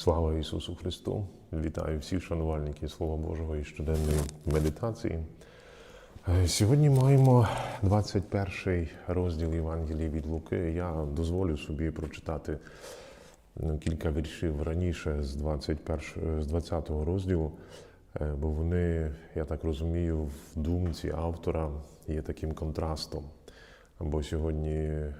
Слава Ісусу Христу! Вітаю всіх шанувальників Слова Божого і щоденної медитації. Е, Сьогодні маємо 21 розділ Євангелії від Луки. Я дозволю собі прочитати ну, кілька віршів раніше з 21, з 20 розділу, е, бо вони, я так розумію, в думці автора є таким контрастом. Бо сьогодні е,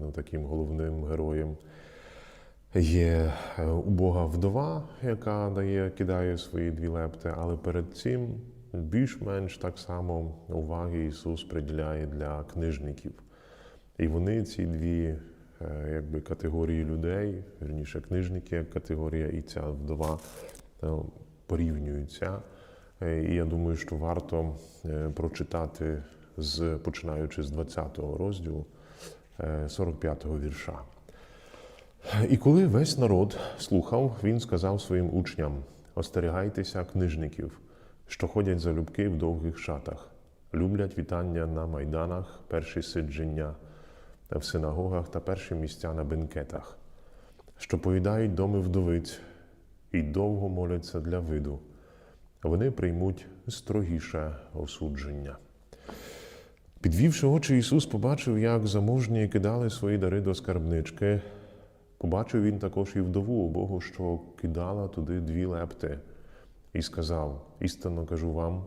ну, таким головним героєм є е, убога вдова, яка дає, кидає свої дві лепти, але перед цим більш-менш так само уваги Ісус приділяє для книжників. І вони ці дві е, якби, категорії людей, вірніше книжники як категорія і ця вдова е, порівнюються. І я думаю, що варто прочитати, з, починаючи з 20 розділу, е, 45-го вірша. І коли весь народ слухав, він сказав своїм учням: остерігайтеся книжників, що ходять залюбки в довгих шатах, люблять вітання на майданах, перші сидження в синагогах та перші місця на бенкетах, що поїдають доми вдовиць і довго моляться для виду. Вони приймуть строгіше осудження. Підвівши очі, Ісус побачив, як заможні кидали свої дари до скарбнички. Побачив він також і вдову убогу, що кидала туди дві лепти, і сказав: істинно кажу вам,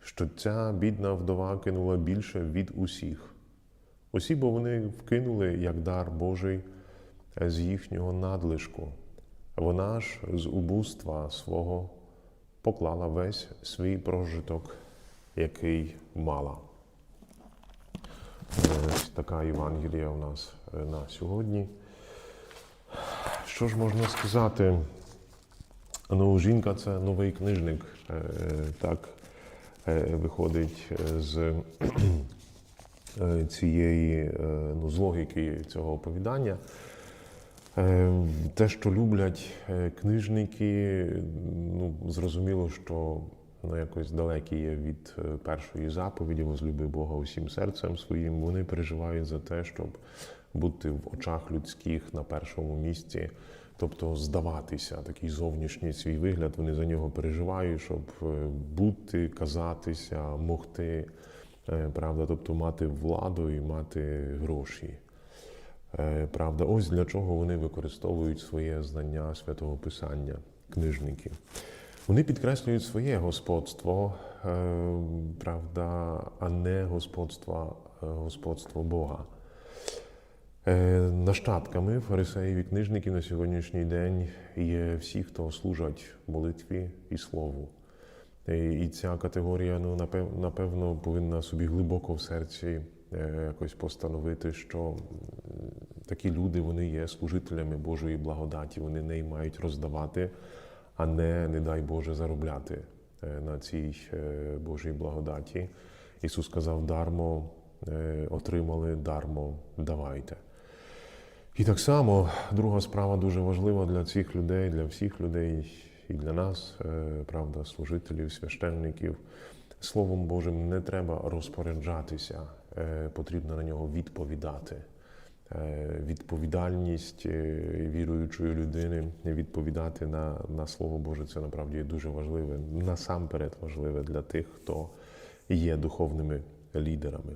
що ця бідна вдова кинула більше від усіх. Усі, бо вони вкинули як дар Божий з їхнього надлишку. Вона ж з убуства свого поклала весь свій прожиток, який мала. Ось така Євангелія у нас е, на сьогодні. Що ж можна сказати? Ну, жінка це новий книжник, е, так е, виходить з е, цієї е, ну, з логіки цього оповідання. Те, що люблять книжники, ну, зрозуміло, що ну, якось далекі є від першої заповіді, возлюби Бога усім серцем своїм. Вони переживають за те, щоб бути в очах людських на першому місці, тобто здаватися, такий зовнішній свій вигляд. Вони за нього переживають, щоб е, бути, казатися, могти, е, правда, тобто мати владу і мати гроші. Е, Правда, ось для чого вони використовують своє знання святого Писання, книжники. Вони підкреслюють своє господство, правда, а не господство, господство Бога. Е, Нащадками фарисеїв і книжників на сьогоднішній день є всі, хто служать молитві і слову. Е, І ця категорія, ну, напев- напевно, повинна собі глибоко в серці е, якось постановити, що такі люди вони є служителями Божої благодаті, вони неї мають роздавати, а не, не дай Боже, заробляти на цій Божій благодаті. Ісус сказав: дармо отримали, дармо давайте. І так само друга справа дуже важлива для цих людей, для всіх людей і для нас, е, правда, служителів, священників. Словом Божим не треба розпоряджатися, е, потрібно на нього відповідати. Е, Відповідальність віруючої людини відповідати на, на Слово Боже це направді дуже важливе, насамперед важливе для тих, хто є духовними лідерами.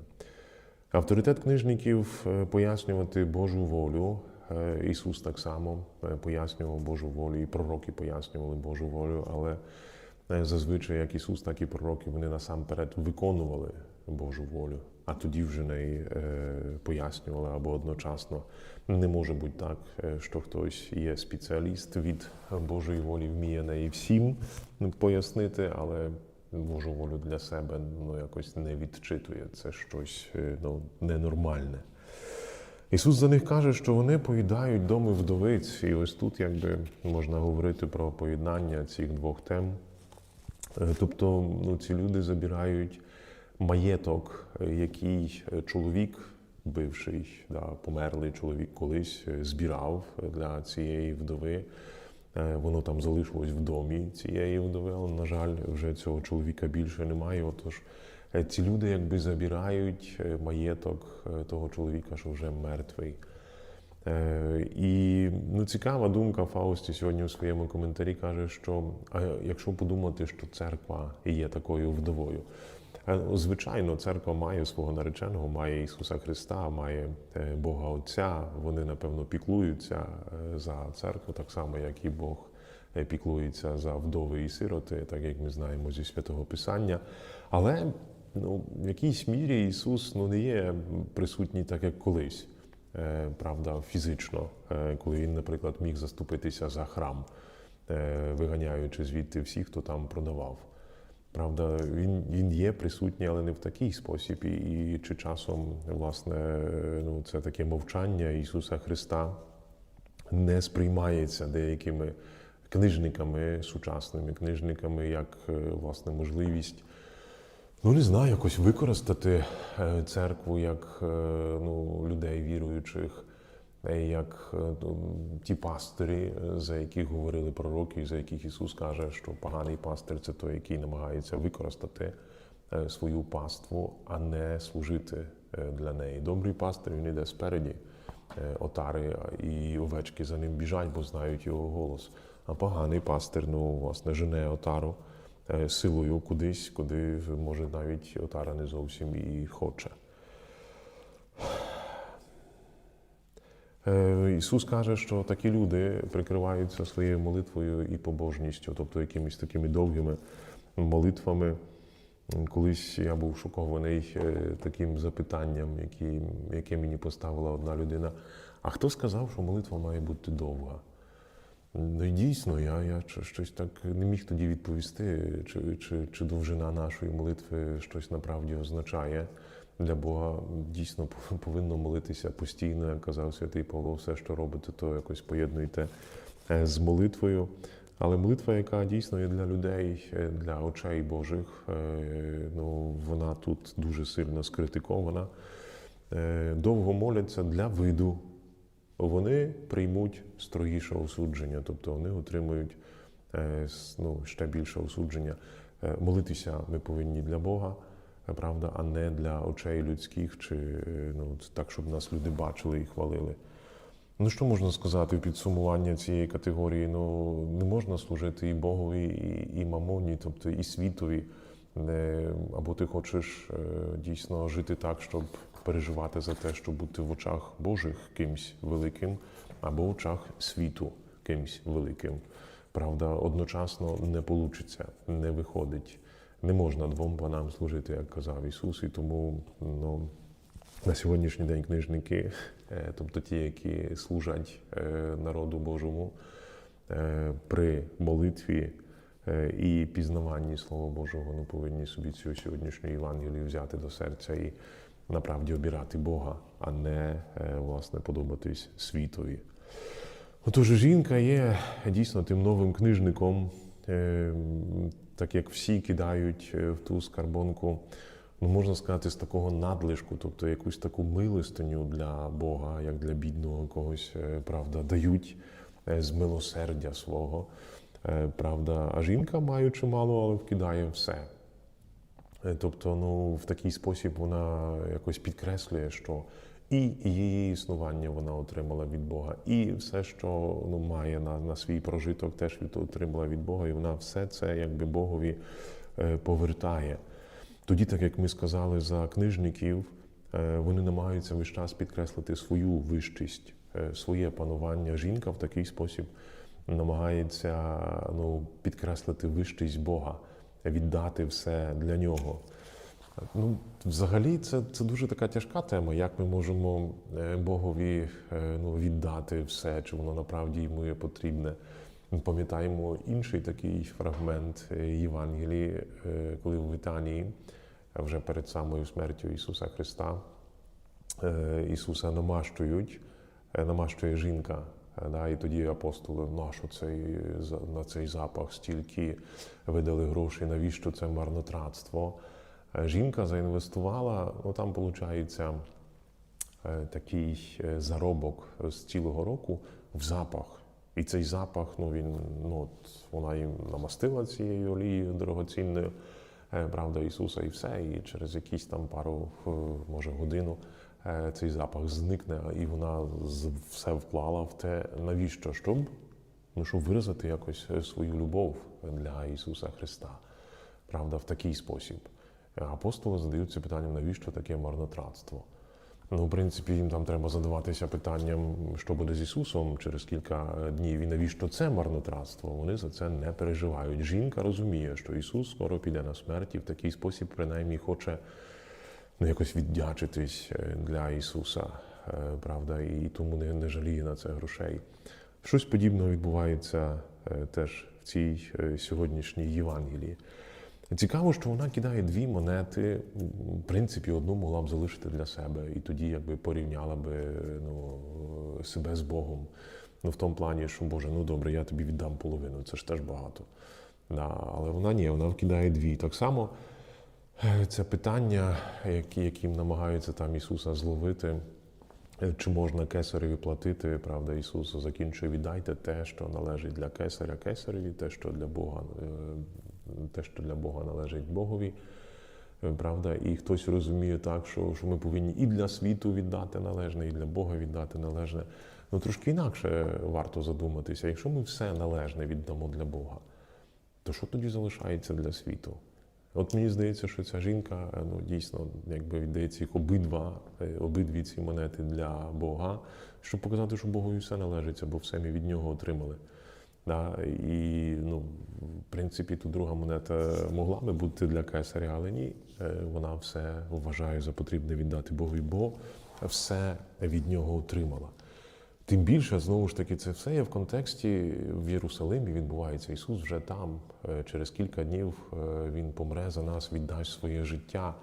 Авторитет книжників е, пояснювати Божу волю. Е, Ісус так само е, пояснював Божу волю, і пророки пояснювали Божу волю, але зазвичай як Ісус, так і пророки вони насамперед виконували Божу волю, а тоді вже неї пояснювали або одночасно. Не може бути так, що хтось є спеціаліст від Божої волі, вміє неї всім пояснити, але Божу волю для себе ну, якось не відчитує. Це щось е, ну, ненормальне. Ісус за них каже, що вони поїдають доми вдовиць, і ось тут якби можна говорити про поєднання цих двох тем. Е, Тобто ну, ці люди забирають маєток, е, який чоловік, бивший, да, померлий чоловік колись збирав для цієї вдови. Е, Воно там залишилось в домі цієї вдови, але, на жаль, вже цього чоловіка більше немає. Отож, е, ці люди якби забирають е, маєток того чоловіка, що вже мертвий. І ну, цікава думка Фаусті сьогодні у своєму коментарі каже, що а якщо подумати, що церква є такою вдовою, звичайно, церква має свого нареченого, має Ісуса Христа, має е, Бога Отця. Вони, напевно, піклуються е, за церкву, так само, як і Бог е, піклується за вдови і сироти, так як ми знаємо зі святого Писання. Але ну, в якійсь мірі Ісус ну, не є присутній так, як колись. Е, Правда, фізично, е, коли він, наприклад, міг заступитися за храм, е, виганяючи звідти всіх, хто там продавав. Правда, він, він є присутній, але не в такий спосіб. І, і чи часом, власне, ну, це таке мовчання Ісуса Христа не сприймається деякими книжниками, сучасними книжниками, як е, власне можливість. Ну, не знаю, якось використати е, церкву як е, ну, людей віруючих, як е, ті пастирі, е, за яких говорили пророки, за яких Ісус каже, що поганий пастир це той, який намагається використати е, свою паству, а не служити е, для неї. Добрий пастир він іде спереді е, отари, і овечки за ним біжать, бо знають його голос. А поганий пастир, ну, власне, жене отару е, силою кудись, куди може навіть отара не зовсім і хоче. Е, Ісус каже, що такі люди прикриваються своєю молитвою і побожністю, тобто якимись такими довгими молитвами. Колись я був шокований е, таким запитанням, які, яке мені поставила одна людина. А хто сказав, що молитва має бути довга? Ну і дійсно, я, я щось так не міг тоді відповісти, чи, чи, чи довжина нашої молитви щось направді означає. Для Бога дійсно повинно молитися постійно, як казав святий Павло, все, що робите, то якось поєднуйте е, з молитвою. Але молитва, яка дійсно є для людей, е, для очей Божих, е, ну, вона тут дуже сильно скритикована. Довго моляться для виду, вони приймуть строгіше осудження, тобто вони отримують ну, ще більше осудження. Молитися ми повинні для Бога, правда, а не для очей людських, чи е, ну, так, щоб нас люди бачили і хвалили. Ну, що можна сказати в підсумування цієї категорії? Ну, не можна служити і Богові, і, і мамоні, тобто і світові. Не, або ти хочеш е, дійсно жити так, щоб переживати за те, щоб бути в очах Божих кимсь великим, або в очах світу кимсь великим. Правда, одночасно не вийде, не виходить. Не можна двом панам служити, як казав Ісус, і тому ну, на сьогоднішній день книжники, е, тобто ті, які служать е, народу Божому е, при молитві і пізнаванні Слова Божого, ну, повинні собі цю сьогоднішню Євангелію взяти до серця і направді обирати Бога, а не власне подобатись світові. Отож, жінка є дійсно тим новим книжником, так як всі кидають е, в ту скарбонку, ну можна сказати, з такого надлишку, тобто якусь таку милостиню для Бога, як для бідного когось, е, правда, дають е, з милосердя свого. Правда, а жінка, маючи мало, але вкидає все. Тобто, ну, в такий спосіб вона якось підкреслює, що і її існування вона отримала від Бога, і все, що ну, має на, на свій прожиток, теж від, отримала від Бога, і вона все це якби Богові е, повертає. Тоді, так як ми сказали за книжників, е, вони намагаються весь час підкреслити свою вищість, е, своє панування. Жінка в такий спосіб намагається ну, підкреслити вищість Бога, віддати все для нього. Ну, взагалі, це, це дуже така тяжка тема, як ми можемо е, Богові е, ну, віддати все, чи воно направді йому є потрібне. Пам'ятаємо інший такий фрагмент е, Євангелії, коли в Витанії, е, вже перед самою смертю Ісуса Христа, Ісуса намащують, намащує жінка. Да, і тоді апостоли, нащо цей, на цей запах стільки видали грошей, навіщо це марнотратство? Е, Жінка заінвестувала, ну там виходить такий е, заробок з цілого року в запах. І цей запах, ну він ну от вона їм намастила цією олією дорогоцінною, е, правда, Ісуса, і все. І через якісь там пару, е, може, годину е, цей запах зникне, і вона все вклала в те, навіщо? Щоб, ну, щоб виразити якось е, свою любов для Ісуса Христа. Правда, в такий спосіб. Апостоли задаються питанням, навіщо таке марнотратство? Ну, в принципі, їм там треба задаватися питанням, що буде з Ісусом через кілька е, днів і навіщо це марнотратство. Вони за це не переживають. Жінка розуміє, що Ісус скоро піде на смерть і в такий спосіб, принаймні, хоче ну, якось віддячитись е, для Ісуса, е, правда, і тому не, не жаліє на це грошей. Щось подібне відбувається теж в цій сьогоднішній Євангелії. Цікаво, що вона кидає дві монети. В принципі, одну могла б залишити для себе, і тоді якби порівняла би ну, себе з Богом. Ну, в тому плані, що Боже, ну добре, я тобі віддам половину, це ж теж багато. Да, але вона ні, вона вкидає дві. Так само е, це питання, які, яким намагаються там Ісуса зловити. Е, Чи можна кесареві платити? Правда, Ісус закінчує віддайте те, що належить для кесаря кесареві, те, що для Бога, е, те, що для Бога належить Богові. Е, Правда, і хтось розуміє так, що, що ми повинні і для світу віддати належне, і для Бога віддати належне. Ну трошки інакше варто задуматися. Якщо ми все належне віддамо для Бога, то що тоді залишається для світу? От мені здається, що ця жінка е, ну, дійсно якби віддається їх обидва, е, обидві ці монети для Бога, щоб показати, що Богові все належить, бо все ми від нього отримали. Да? І, ну, в принципі, тут друга монета могла би бути для кесаря, але ні. Е, Вона все вважає за потрібне віддати Богові, бо все від нього отримала. Тим більше, знову ж таки, це все є в контексті в Єрусалимі відбувається. Ісус вже там. Е, Через кілька днів е, Він помре за нас, віддасть своє життя.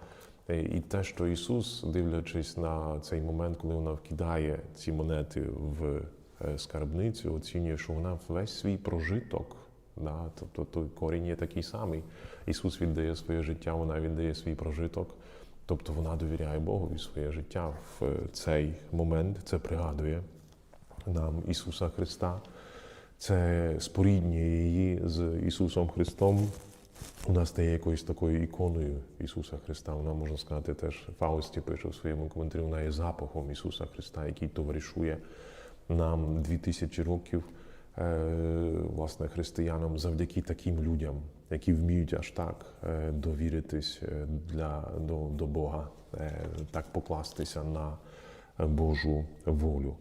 І те, що Ісус, дивлячись на цей момент, коли вона вкидає ці монети в скарбницю, оцінює, що вона весь свій прожиток. Да? Тобто той корінь є такий самий. Ісус віддає своє життя, вона віддає свій прожиток. Тобто вона довіряє Богові своє життя в е, цей момент. Це пригадує нам Ісуса Христа. Це споріднює її з Ісусом Христом. Вона стає якоюсь такою іконою Ісуса Христа. Вона, можна сказати, теж Фаусті пише в своєму коментарі, вона є запахом Ісуса Христа, який товаришує нам дві тисячі років, е, власне, християнам завдяки таким людям, які вміють аж так е, довіритись е, для, до, до Бога, так покластися на Божу волю.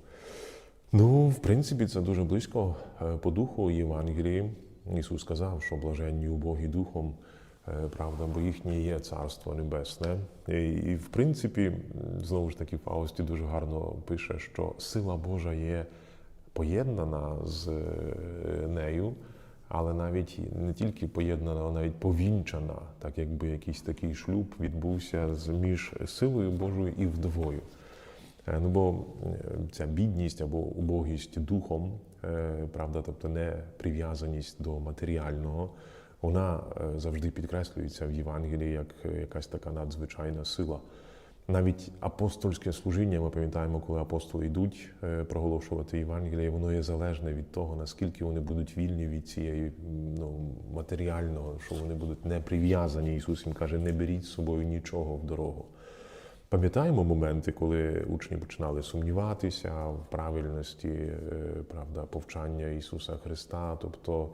Ну, в принципі, це дуже близько по духу Євангелії. Ісус сказав, що блаженні убогі духом, правда, бо їхнє є Царство Небесне. І, в принципі, знову ж таки, Фаусті дуже гарно пише, що сила Божа є поєднана з е, нею, але навіть не тільки поєднана, але навіть повінчана, так якби якийсь такий шлюб відбувся між силою Божою і вдовою. Е, Ну, бо е, ця бідність або убогість духом, е, правда, тобто не прив'язаність до матеріального, вона е, завжди підкреслюється в Євангелії як е, якась така надзвичайна сила. Навіть апостольське служіння, ми пам'ятаємо, коли апостоли йдуть е, проголошувати Євангеліє, воно є залежне від того, наскільки вони будуть вільні від цієї ну, матеріального, що вони будуть не прив'язані. Ісус їм каже, не беріть з собою нічого в дорогу. Пам'ятаємо моменти, коли учні починали сумніватися в правильності правда, повчання Ісуса Христа, тобто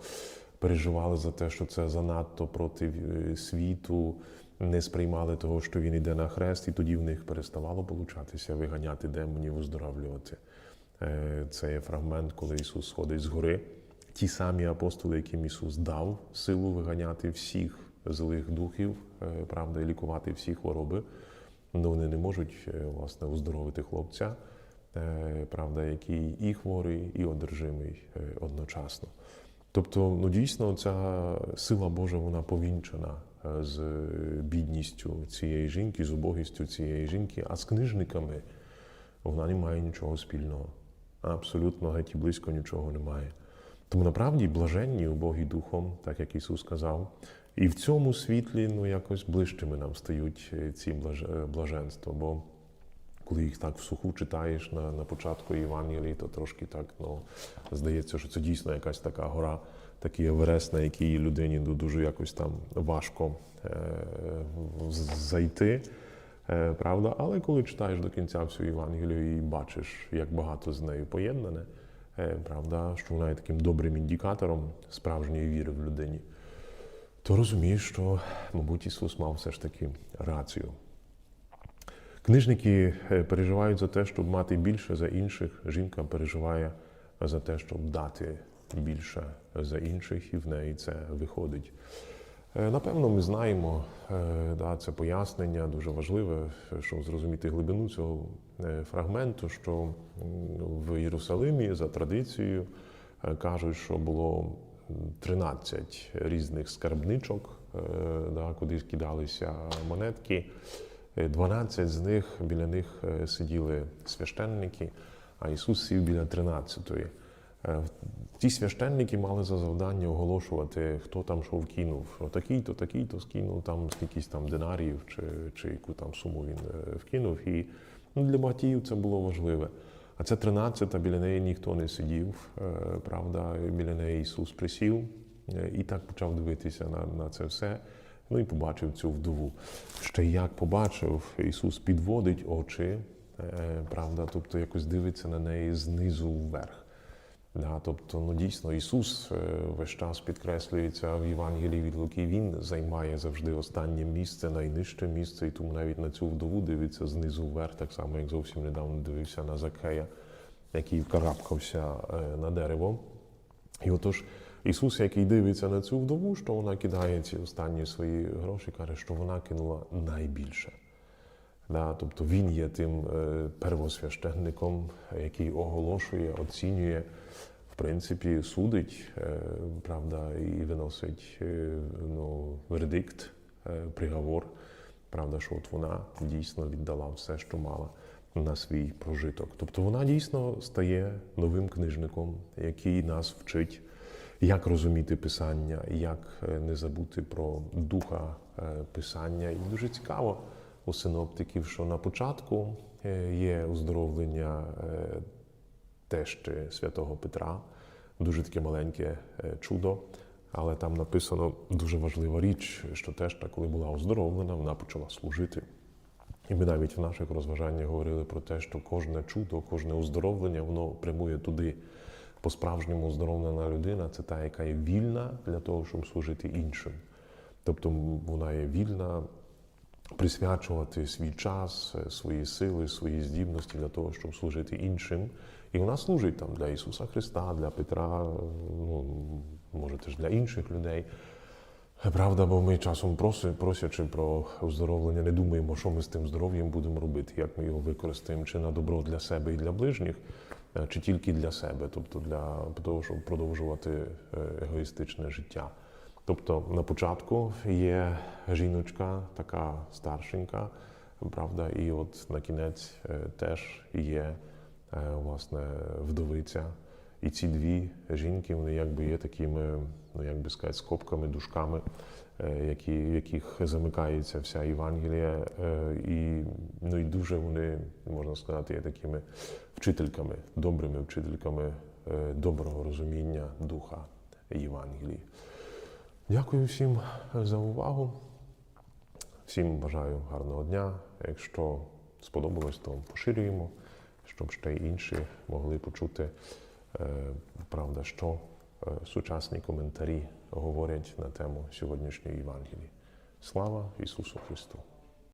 переживали за те, що це занадто проти е, світу, не сприймали того, що він йде на хрест, і тоді в них переставало получатися виганяти демонів, оздоравлювати. Е, Це є фрагмент, коли Ісус сходить з гори. Ті самі апостоли, яким Ісус дав силу виганяти всіх злих духів, е, правда, і лікувати всі хвороби. Ну, вони не можуть власне оздоровити хлопця, правда, який і хворий, і одержимий одночасно. Тобто, ну дійсно, ця сила Божа вона повінчена е, з бідністю цієї жінки, з убогістю цієї жінки, а з книжниками вона не має нічого спільного. Абсолютно геть і близько нічого немає. Тому направді блаженні убогі духом, так як Ісус сказав, і в цьому світлі ну, якось ближчими нам стають е, ці е, блаженства. Бо коли їх так всуху читаєш на, на початку Євангелії, то трошки так ну, здається, що це дійсно якась така гора, такий Еверест, на якій людині дуже якось там важко е, зайти. Е, Правда, але коли читаєш до кінця всю Євангелію і бачиш, як багато з нею поєднане, е, правда, що вона є таким добрим індикатором справжньої віри в людині, то розумієш, що, мабуть, Ісус мав все ж таки рацію. Книжники е, переживають за те, щоб мати більше за інших. Жінка переживає за те, щоб дати більше за інших, і в неї це виходить. Е, Напевно, ми знаємо, е, да, це пояснення дуже важливе, щоб зрозуміти глибину цього фрагменту, що в Єрусалимі за традицією кажуть, що було м, 13 різних скарбничок, да, куди скидалися монетки. Е, 12 з них біля них е, сиділи священники, а Ісус сів біля 13-ї. Е, Ті священники мали за завдання оголошувати, хто там що вкинув. Такий-то, такий-то скинув там скількись там динарів, чи, чи яку там суму він е, вкинув. І ну, для багатіїв це було важливе. А це 13-та, біля неї ніхто не сидів, е, правда, біля неї Ісус присів е, і так почав дивитися на, на це все. Ну і побачив цю вдову. Ще як побачив, Ісус підводить очі, е, правда, тобто якось дивиться на неї знизу вверх. Да, тобто, ну дійсно, Ісус е, весь час підкреслюється в Євангелії від Луки. Він займає завжди останнє місце, найнижче місце, і тому навіть на цю вдову дивиться знизу вверх, так само як зовсім недавно дивився на Закея, який вкарабкався е, на дерево. І отож Ісус, який дивиться на цю вдову, що вона кидає ці останні свої гроші, каже, що вона кинула найбільше. Да, тобто він є тим е, первосвященником, який оголошує, оцінює, в принципі, судить, е, правда, і виносить е, ну, вердикт, приговор. Правда, що от вона дійсно віддала все, що мала на свій прожиток. Тобто вона дійсно стає новим книжником, який нас вчить, як розуміти писання, як е, не забути про духа е, писання. І дуже цікаво у синоптиків, що на початку е, є оздоровлення тещі святого Петра, дуже таке маленьке чудо. Але там написано дуже важлива річ, що теща, коли була оздоровлена, вона почала служити. І ми навіть в наших розважаннях говорили про те, що кожне чудо, кожне оздоровлення, воно прямує туди. По-справжньому оздоровлена людина це та, яка є вільна для того, щоб служити іншим. Тобто вона є вільна присвячувати свій час, е, свої сили, свої здібності для того, щоб служити іншим. І вона служить там для Ісуса Христа, для Петра, е, ну, може теж для інших людей. Правда, бо ми часом просячи про оздоровлення, не думаємо, що ми з тим здоров'ям будемо робити, як ми його використаємо, чи на добро для себе і для ближніх, е, чи тільки для себе, тобто для того, щоб продовжувати е, егоїстичне життя. Тобто на початку є жіночка, така старшенька, правда, і от на кінець е, теж є е, власне вдовиця. І ці дві жінки, вони якби є такими, ну як би сказати, скобками, дужками, е, які, в яких замикається вся Євангелія. Е, І, ну, і дуже вони, можна сказати, є такими вчительками, добрими вчительками е, доброго розуміння духа Євангелії. Дякую всім за увагу. Всім бажаю гарного дня. Якщо сподобалось, то поширюємо, щоб ще й інші могли почути, правда, що сучасні коментарі говорять на тему сьогоднішньої Євангелії. Слава Ісусу Христу!